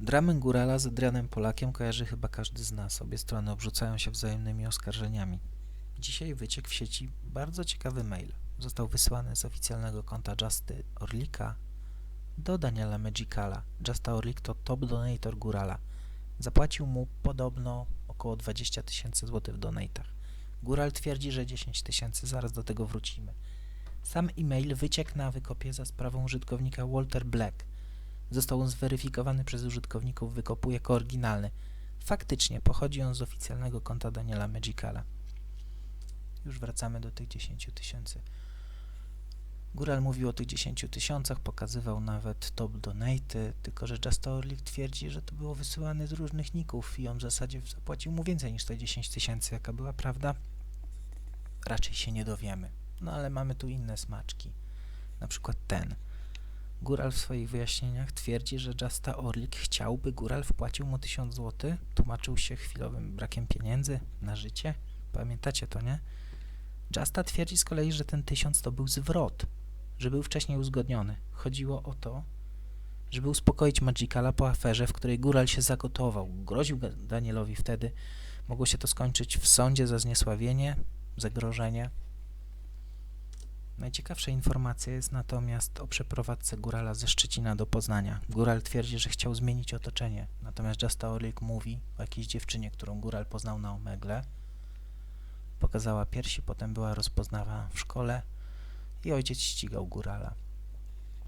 Dramę Górala z Adrianem Polakiem kojarzy chyba każdy z nas. Obie strony obrzucają się wzajemnymi oskarżeniami. Dzisiaj wyciekł w sieci bardzo ciekawy mail. Został wysłany z oficjalnego konta Justy Orlika do Daniela Magicala. Justa Orlik to top donator Górala. Zapłacił mu podobno około 20 tysięcy złotych w donatach. Góral twierdzi, że 10 tysięcy, zaraz do tego wrócimy. Sam e-mail wyciekł na wykopie za sprawą użytkownika Walter Black. Został on zweryfikowany przez użytkowników wykopu jako oryginalny. Faktycznie pochodzi on z oficjalnego konta Daniela Magicala. Już wracamy do tych 10 tysięcy. Góral mówił o tych 10 tysiącach, pokazywał nawet top donaty, tylko że Just twierdzi, że to było wysyłane z różnych ników i on w zasadzie zapłacił mu więcej niż te 10 tysięcy. Jaka była prawda? Raczej się nie dowiemy. No ale mamy tu inne smaczki. Na przykład ten. Góral w swoich wyjaśnieniach twierdzi, że Justa Orlik chciałby, Góral wpłacił mu 1000 zł, tłumaczył się chwilowym brakiem pieniędzy na życie. Pamiętacie to, nie? Justa twierdzi z kolei, że ten 1000 to był zwrot, że był wcześniej uzgodniony. Chodziło o to, żeby uspokoić Magicala po aferze, w której Góral się zagotował. Groził Danielowi wtedy. Mogło się to skończyć w sądzie za zniesławienie, zagrożenie. Najciekawsza informacja jest natomiast o przeprowadzce Górala ze Szczecina do Poznania. Góral twierdzi, że chciał zmienić otoczenie, natomiast Justa Orlik mówi o jakiejś dziewczynie, którą Góral poznał na Omegle. Pokazała piersi, potem była rozpoznawana w szkole i ojciec ścigał Górala.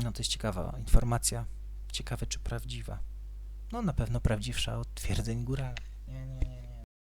No to jest ciekawa informacja. Ciekawe, czy prawdziwa. No na pewno prawdziwsza od twierdzeń Górala. Nie, nie.